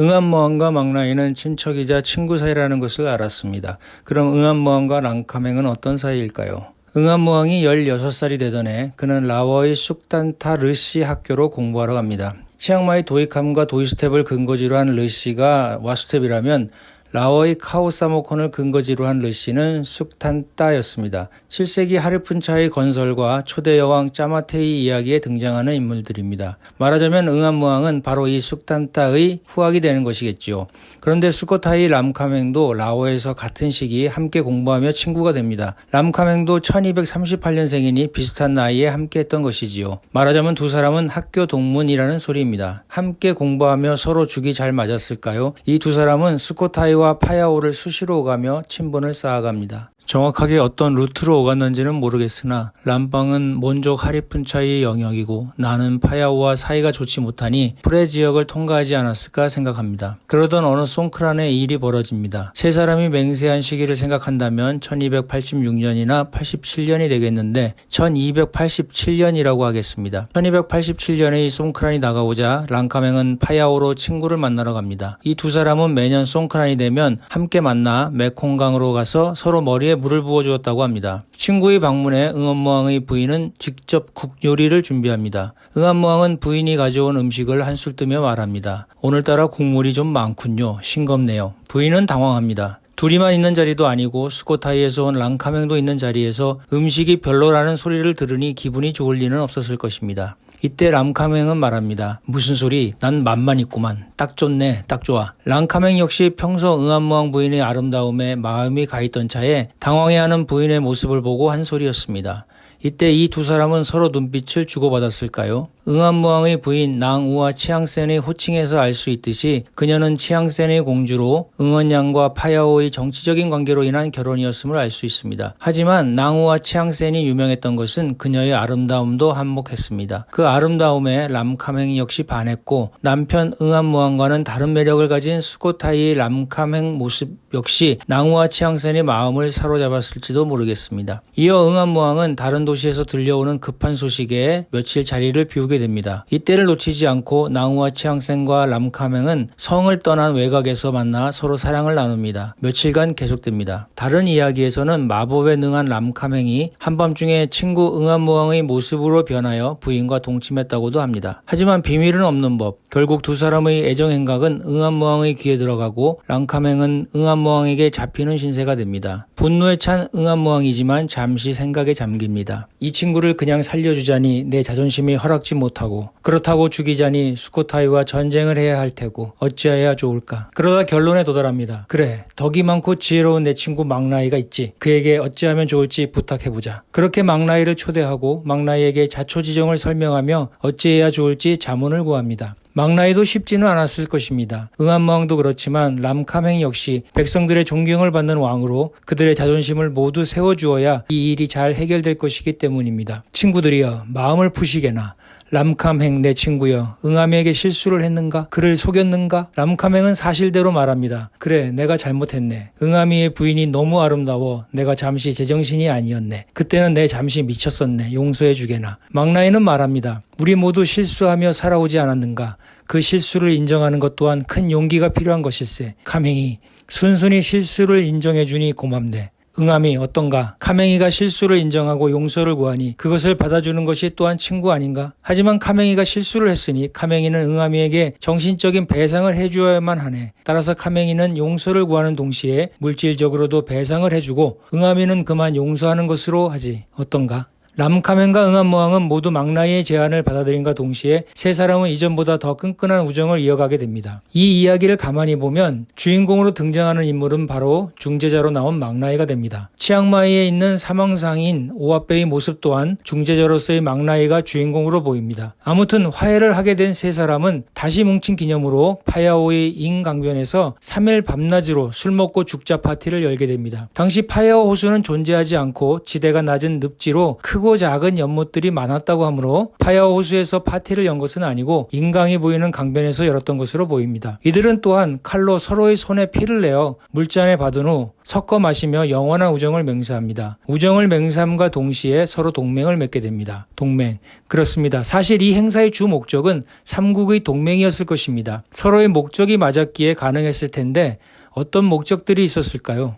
응암모항과 망나이는 친척이자 친구 사이라는 것을 알았습니다. 그럼 응암모항과 랑카맹은 어떤 사이일까요? 응암모항이 16살이 되던 해 그는 라워의 쑥단타 르시 학교로 공부하러 갑니다. 치앙마이 도이캄과 도이스텝을 근거지로 한 르시가 와스텝이라면 라워의 카오사모콘을 근거지로 한 르시는 쑥탄따였습니다. 7세기 하르푼차의 건설과 초대 여왕 짜마테이 이야기에 등장하는 인물들입니다. 말하자면 응암무왕은 바로 이 쑥탄따의 후학이 되는 것이겠지요. 그런데 수코타이 람카맹도 라오에서 같은 시기 함께 공부하며 친구가 됩니다. 람카맹도 1238년생이니 비슷한 나이에 함께 했던 것이지요. 말하자면 두 사람은 학교 동문이라는 소리입니다. 함께 공부하며 서로 죽이 잘 맞았을까요? 이 두 사람은 수코타이와 파야오를 수시로 오가며 친분을 쌓아갑니다. 정확하게 어떤 루트로 오갔는지는 모르겠으나 람방은 몬족 하리푼차의 영역이고 나는 파야오와 사이가 좋지 못하니 프레 지역을 통과하지 않았을까 생각합니다. 그러던 어느 송크란에 일이 벌어집니다. 세 사람이 맹세한 시기를 생각한다면 1286년이나 87년이 되겠는데 1287년이라고 하겠습니다. 1287년에 이 송크란이 다가오자 랑카맹은 파야오로 친구를 만나러 갑니다. 이 두 사람은 매년 송크란이 되면 함께 만나 메콩강으로 가서 서로 머리에 물을 부어주었다고 합니다. 친구의 방문에 응암모왕의 부인은 직접 국 요리를 준비합니다. 응암모왕은 부인이 가져온 음식을 한술 뜨며 말합니다. 오늘따라 국물이 좀 많군요. 싱겁네요. 부인은 당황합니다. 둘이만 있는 자리도 아니고 스코타이에서 온 랑카맹도 있는 자리에서 음식이 별로라는 소리를 들으니 기분이 좋을 리는 없었을 것입니다. 이때 람카맹은 말합니다. 무슨 소리? 난 맛만 있구만. 딱 좋네. 딱 좋아. 랑카맹 역시 평소 응암모왕 부인의 아름다움에 마음이 가있던 차에 당황해하는 부인의 모습을 보고 한 소리였습니다. 이때 이 두 사람은 서로 눈빛을 주고받았을까요? 응암무왕의 부인 낭우와 치앙센의 호칭에서 알 수 있듯이 그녀는 치앙센의 공주로 응원양과 파야오의 정치적인 관계로 인한 결혼이었음을 알 수 있습니다. 하지만 낭우와 치앙센이 유명했던 것은 그녀의 아름다움도 한몫했습니다. 그 아름다움에 람카맹 역시 반했고 남편 응암무왕과는 다른 매력을 가진 수코타이의 람카맹 모습 역시 낭우와 치앙센의 마음을 사로잡았을지도 모르겠습니다. 이어 응암무왕은 다른 도시에서 들려오는 급한 소식에 며칠 자리를 비우게 됩니다. 이때를 놓치지 않고 낭우와 치앙센과 람카맹은 성을 떠난 외곽에서 만나 서로 사랑을 나눕니다. 며칠간 계속됩니다. 다른 이야기에서는 마법에 능한 람카맹이 한밤중에 친구 응암무왕의 모습으로 변하여 부인과 동침했다고도 합니다. 하지만 비밀은 없는 법. 결국 두 사람의 애정 행각은 응암무왕의 귀에 들어가고 랑카맹은 응암무왕에게 잡히는 신세가 됩니다. 분노에 찬 응암무왕이지만 잠시 생각에 잠깁니다. 이 친구를 그냥 살려주자니 내 자존심이 허락지 못하고 그렇다고 죽이자니 수코타이와 전쟁을 해야 할 테고 어찌해야 좋을까. 그러다 결론에 도달합니다. 그래 덕이 많고 지혜로운 내 친구 막나이가 있지. 그에게 어찌하면 좋을지 부탁해보자. 그렇게 막나이를 초대하고 막나이에게 자초지정을 설명하며 어찌해야 좋을지 자문을 구합니다. 막나이도 쉽지는 않았을 것입니다. 응암왕도 그렇지만 람카맹 역시 백성들의 존경을 받는 왕으로 그들의 자존심을 모두 세워주어야 이 일이 잘 해결될 것이기 때문입니다. 친구들이여 마음을 푸시게나 람카맹 내 친구여 응암에게 실수를 했는가? 그를 속였는가? 람카맹은 사실대로 말합니다. 그래 내가 잘못했네. 응암이의 부인이 너무 아름다워 내가 잠시 제정신이 아니었네. 그때는 내 잠시 미쳤었네. 용서해 주게나. 막나이는 말합니다. 우리 모두 실수하며 살아오지 않았는가? 그 실수를 인정하는 것 또한 큰 용기가 필요한 것일세. 카맹이 순순히 실수를 인정해 주니 고맙네. 응암이 어떤가? 카맹이가 실수를 인정하고 용서를 구하니 그것을 받아주는 것이 또한 친구 아닌가? 하지만 카맹이가 실수를 했으니 카맹이는 응암이에게 정신적인 배상을 해주어야만 하네. 따라서 카맹이는 용서를 구하는 동시에 물질적으로도 배상을 해주고 응암이는 그만 용서하는 것으로 하지. 어떤가? 람카멘과 응암모왕은 모두 막나이의 제안을 받아들인과 동시에 세 사람은 이전보다 더 끈끈한 우정을 이어가게 됩니다. 이 이야기를 가만히 보면 주인공으로 등장하는 인물은 바로 중재자로 나온 막나이가 됩니다. 치앙마이에 있는 사망상인 오아베의 모습 또한 중재자로서의 막나이가 주인공으로 보입니다. 아무튼 화해를 하게 된 세 사람은 다시 뭉친 기념으로 파야오의 잉강변에서 3일 밤낮으로 술 먹고 죽자 파티를 열게 됩니다. 당시 파야오 호수는 존재하지 않고 지대가 낮은 늪지로 크고 크고 작은 연못들이 많았다고 하므로 파야오 호수에서 파티를 연 것은 아니고 인강이 보이는 강변에서 열었던 것으로 보입니다. 이들은 또한 칼로 서로의 손에 피를 내어 물잔에 받은 후 섞어 마시며 영원한 우정을 맹세합니다. 우정을 맹세함과 동시에 서로 동맹을 맺게 됩니다. 동맹. 그렇습니다. 사실 이 행사의 주 목적은 삼국의 동맹이었을 것입니다. 서로의 목적이 맞았기에 가능했을 텐데 어떤 목적들이 있었을까요?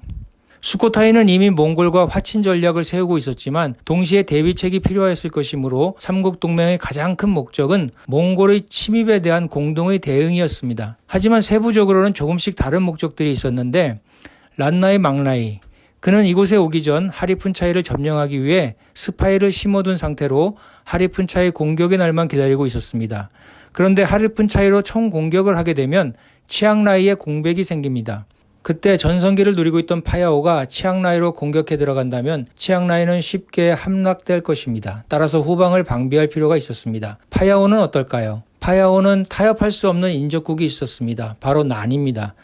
수코타이는 이미 몽골과 화친 전략을 세우고 있었지만 동시에 대비책이 필요했을 것이므로 삼국 동맹의 가장 큰 목적은 몽골의 침입에 대한 공동의 대응이었습니다. 하지만 세부적으로는 조금씩 다른 목적들이 있었는데 란나의 망라이 그는 이곳에 오기 전 하리푼차이를 점령하기 위해 스파이를 심어둔 상태로 하리푼차이 공격의 날만 기다리고 있었습니다. 그런데 하리푼차이로 총 공격을 하게 되면 치앙라이에 공백이 생깁니다. 그때 전성기를 누리고 있던 파야오가 치앙라이로 공격해 들어간다면 치앙라이는 쉽게 함락될 것입니다. 따라서 후방을 방비할 필요가 있었습니다. 파야오는 어떨까요? 파야오는 타협할 수 없는 인접국이 있었습니다. 바로 난입니다.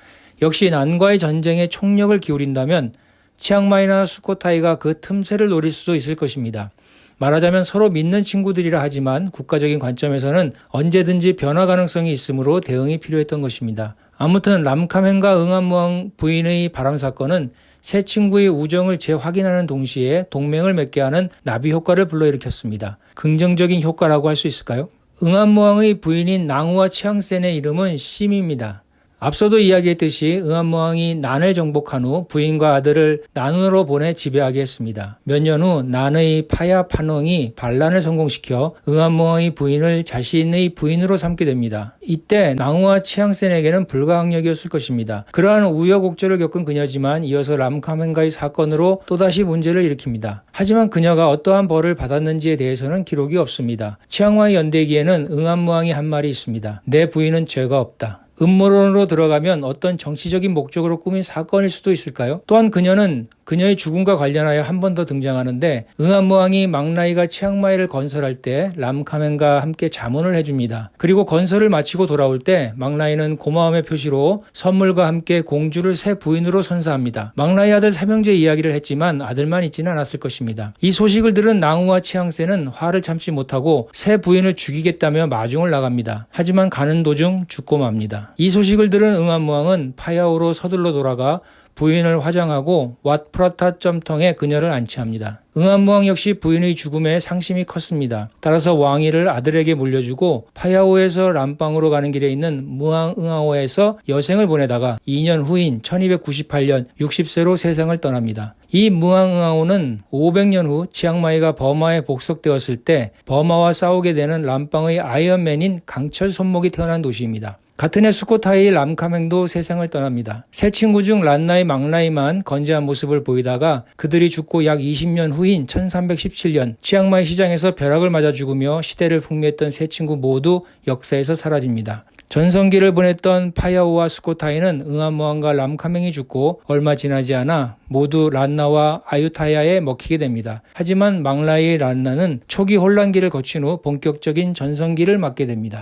역시 난과의 전쟁에 총력을 기울인다면 치앙마이나 수코타이가 그 틈새를 노릴 수도 있을 것입니다. 말하자면 서로 믿는 친구들이라 하지만 국가적인 관점에서는 언제든지 변화 가능성이 있으므로 대응이 필요했던 것입니다. 아무튼 람카멘과 응암무왕 부인의 바람 사건은 새 친구의 우정을 재확인하는 동시에 동맹을 맺게 하는 나비 효과를 불러일으켰습니다. 긍정적인 효과라고 할 수 있을까요? 응암무왕의 부인인 낭우와 치앙센의 이름은 심입니다. 앞서도 이야기했듯이 응암무왕이 난을 정복한 후 부인과 아들을 난으로 보내 지배하게 했습니다. 몇 년 후 난의 파야 판홍이 반란을 성공시켜 응암무왕의 부인을 자신의 부인으로 삼게 됩니다. 이때 낭우와 치앙센에게는 불가항력이었을 것입니다. 그러한 우여곡절을 겪은 그녀지만 이어서 람카멘가의 사건으로 또다시 문제를 일으킵니다. 하지만 그녀가 어떠한 벌을 받았는지에 대해서는 기록이 없습니다. 치앙와의 연대기에는 응암무왕이 한 말이 있습니다. 내 부인은 죄가 없다. 음모론으로 들어가면 어떤 정치적인 목적으로 꾸민 사건일 수도 있을까요? 또한 그녀는 그녀의 죽음과 관련하여 한 번 더 등장하는데 응암무왕이 망라이가 치앙마이를 건설할 때 람카멘과 함께 자문을 해줍니다. 그리고 건설을 마치고 돌아올 때 망라이는 고마움의 표시로 선물과 함께 공주를 새 부인으로 선사합니다. 망라이 아들 삼형제 이야기를 했지만 아들만 있지는 않았을 것입니다. 이 소식을 들은 낭우와 치앙세는 화를 참지 못하고 새 부인을 죽이겠다며 마중을 나갑니다. 하지만 가는 도중 죽고 맙니다. 이 소식을 들은 응암무왕은 파야오로 서둘러 돌아가 부인을 화장하고 왓프라타 점통에 그녀를 안치합니다. 응암무왕 역시 부인의 죽음에 상심이 컸습니다. 따라서 왕위를 아들에게 물려주고 파야오에서 람방으로 가는 길에 있는 무앙응아오에서 여생을 보내다가 2년 후인 1298년 60세로 세상을 떠납니다. 이 무앙응아오는 500년 후 치앙마이가 버마에 복속되었을 때 버마와 싸우게 되는 람방의 아이언맨인 강철 손목이 태어난 도시입니다. 같은 해 수코타이 람카맹도 세상을 떠납니다. 세 친구 중 란나이 망라이만 건재한 모습을 보이다가 그들이 죽고 약 20년 후인 1317년 치앙마이 시장에서 벼락을 맞아 죽으며 시대를 풍미했던 세 친구 모두 역사에서 사라집니다. 전성기를 보냈던 파야오와 수코타이는 응암무왕과 람카맹이 죽고 얼마 지나지 않아 모두 란나와 아유타야에 먹히게 됩니다. 하지만 망라이 란나는 초기 혼란기를 거친 후 본격적인 전성기를 맞게 됩니다.